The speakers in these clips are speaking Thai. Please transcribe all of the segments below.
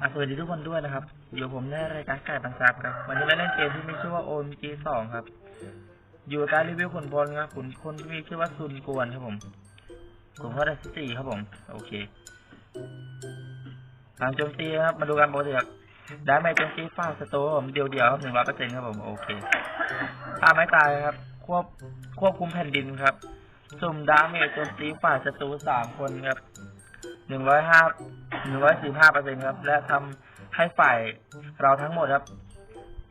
อะสวัสดีทุกคนด้วยนะครับอยู่ผมในรายการไก่ปันซับครับ วันนี้มาเล่นเกมที่มีชื่อว่า OMG 2ครับ อยู่การรีวิวขุนพลครับขุนพลที่มีชื่อว่าซุนกวนครับผมขุนพลได้สี่ครับผม โอเคการโจมตีครับ มาดูกันปกติครับดาเมจโจมตีฟาสโตร์ผมเดียวเดียวครับหนึ่งร้อยเปอร์เซ็นต์ครับผม โอเคตาไม่ตายครับ ควบควบคุมแผ่นดินครับ สุ่มดาเมจโจมตีฝ่ายศัตรูสามคนครับ หนึ่งร้อยห้าหนึ่งร้อยสี่ห้าเปอร์เซ็นครับ และทำให้ฝ่ายเราทั้งหมดครับ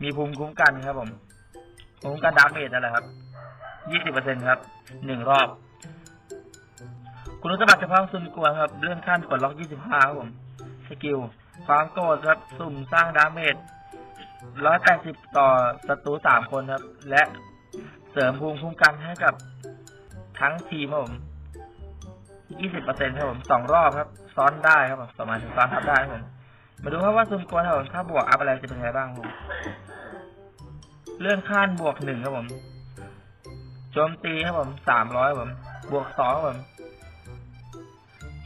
มีภูมิคุ้มกันครับ ผมภูมิคุ้มกันดาเมจนั่นแหละครับยี่สิบเปอร์เซ็นครับหนึ่งรอบ คุณสมบัติเฉพาะซุนกวนครับเลื่อนขั้นกดล็อกยี่สิบห้าครับผมสกิลความโกรธครับ สุ่มสร้างดาเมจร้อยแปดสิบต่อศัตรูสามคนครับ และเสริมภูมิคุ้มกันให้กับทั้งทีมครับผม ยี่สิบเปอร์เซ็นต์ครับผมสองรอบครับ ซ้อนได้ครับผมสามารถซ้อนทับได้ครับผมมาดูครับว่าซุนกวนครับผมถ้าบวกอัพอะไรจะเป็นไงบ้างครับผมเลื่อนขั้นบวกหนึ่งครับผมโจมตีครับผมสามร้อยครับผม บวกสองครับผม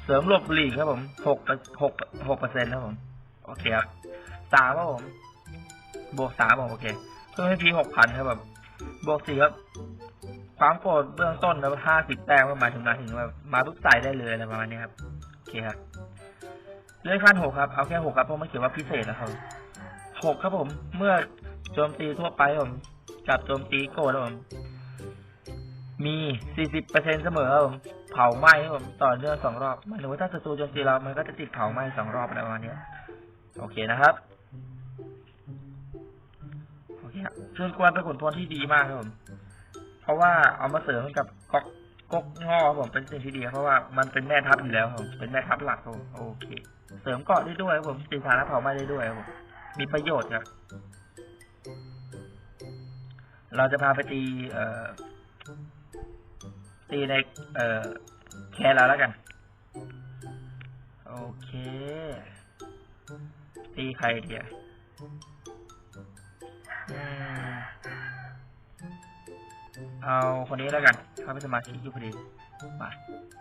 เสริมหลบหลีกครับผมหกหกหกเปอร์เซ็นต์ครับผม โอเคครับสามครับผม บวกสามผมโอเคเพิ่มให้พีหกพันครับผม บวกสี่ครับ ความโกรธเบื้องต้นนะห้าสิบแต้มก็หมายถึงมาถึงว่ามาปุ๊บใส่ได้เลยอะไรประมาณนี้ครับโอเคครับเลื่อนขั้นหกครับเอาแค่หกครับเพราะไม่เขียนว่าพิเศษนะครับหกครับผม เมื่อโจมตีทั่วไปผมกับโจมตีโกรธผมมีสี่สิบเปอร์เซ็นเสมอครับผมเผาไหม้ครับผมต่อเนื่องสองรอบหมายถึงว่าถ้าศัตรูโจมตีเรามันก็จะติดเผาไหม้สองรอบอะไรประมาณนี้โอเคนะครับโอเคครับเชิญควรเป็นขุนพลที่ดีมากครับผม เพราะว่าเอามาเสริมกับก๊อกก๊กงอผมเป็นสิ่งที่ดีเพราะว่ามันเป็นแม่ทัพอยู่แล้วครับผมเป็นแม่ทัพหลักผมโอเค เสริมเกาะได้ด้วยผมตีฐานและเผาไหม้ได้ด้วยผมมีประโยชน์ครับเราจะพาไปตีเอ่อตีในเอ่อแคร์เราแล้วกัน โอเค ตีใครเดียอืม เอาคนนี้แล้วกัน เขาเป็นสมาชิกอยู่พอดี มา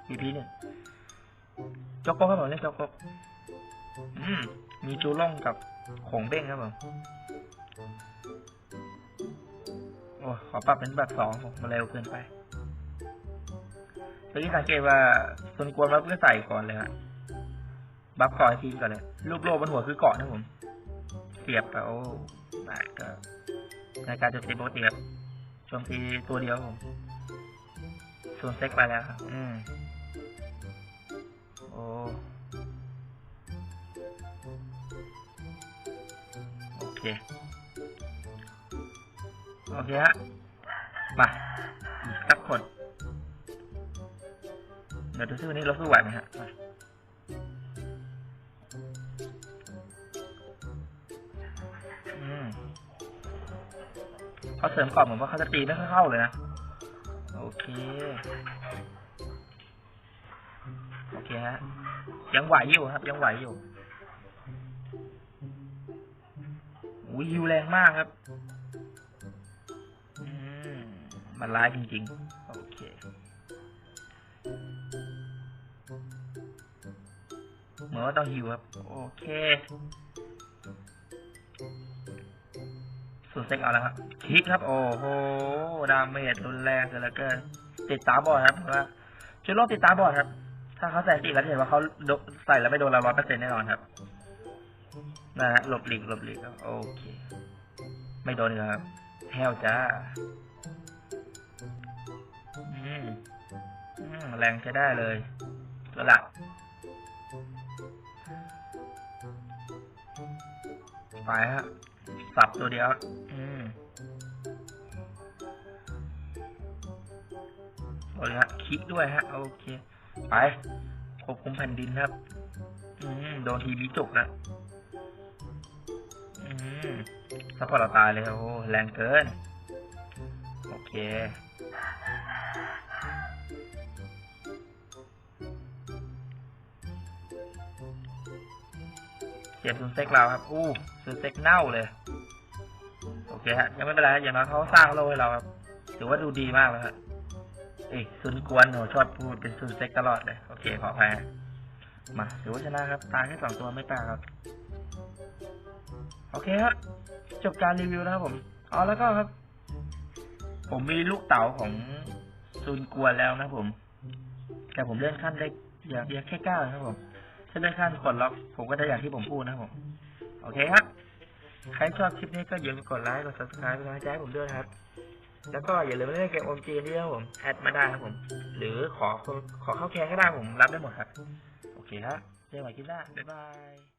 พีพีหนึ่งจ็อกโก้ครับผมเล่นจ็อกโก้อืมมีจูล่องกับของเบ้งครับผม โอ้ขอปรับเป็นแบบสองผมมันเร็วเกินไปเมื่อกี้สังเกตว่าส่วนกวนมาเพื่อใส่ก่อนเลยฮะบัฟคอยทีมก่อนเลย ลูกโลบนหัวคือเกาะนะผม เสียบไปโอ้ได้ก็ในการจะเซฟปกติครับ มตีตัวเดียวผมส่วนเซ็กไปแล้วครับ อืม โอ้ โอเค โอเคฮะมาสักคน เดี๋ยวดูซิวันนี้เราสู้ไหวไหมฮะ เขาเสริมกรอบเหมือนว่าเขาจะตีไม่ค่อยเข้าเลยนะ โอเค โอเคฮะ ยังไหวอยู่ครับ ยังไหวอยู่อุ้ยฮิวแรงมากครับอืมมันร้ายจริงๆ โอเค เหมือนว่าต้องฮิวครับ โอเค สุดเซ็กเอาแล้วครับคลิกครับ โอ้โห ดาเมจรุนแรงเหลือเกินติดตาบอดครับว่าชุดโลกติดตาบอดครับ ถ้าเขาใส่ติแล้วจะเห็นว่าเขาใส่แล้วไม่โดนเราร้อยเปอร์เซ็นต์แน่นอนครับ นะฮะหลบหลีกหลบหลีกครับโอเค ไม่โดนเลยครับแฮวจ้าอืมอืมแรงใช้ได้เลยระดับไปฮะ สับตัวเดียวอืมโอเคฮะคลิกด้วยฮะ โอเค ไปควบคุมแผ่นดินครับ อืมโดนทีวีจุกนะ อืมซัพพอร์ตเราตายเลยโอ้แรงเกิน โอเคเก็บซูนเซ็กเราครับ อู้ซูเซ็กเน่าเลย เคฮะยังไม่เป็นไรอย่างน้อยเขาสร้างโลกให้เราครับถือว่าดูดีมากเลยครับเอ้ซุนกวนโหชอบพูดเป็นซุนเซ็กตลอดเลยโอเคขออภัยฮะมาถือว่าชนะครับตายแค่สองตัวไม่ตายครับ โอเคครับจบการรีวิวนะครับผมเอาแล้วก็ครับ ผมมีลูกเต๋าของซูนกวนแล้วนะผม แต่ผมเลื่อนขั้นได้อย่างแค่เก้านะครับผมถ้าเลื่อนขั้นกดล็อกผมก็ได้อย่างที่ผมพูดนะผม โอเคครับ ใครชอบคลิปนี้ก็อย่าลืมกดไลค์ กด subscribe เป็นกำลังใจให้ผมด้วยครับ แล้วก็อย่าลืมเล่นเกมโอมจีนี่ครับผม แอดมาได้ครับผม หรือขอขอเข้าแคร์ก็ได้ผมรับได้หมดครับ โอเคครับเจอกันใหม่คลิปหน้า บ๊ายบาย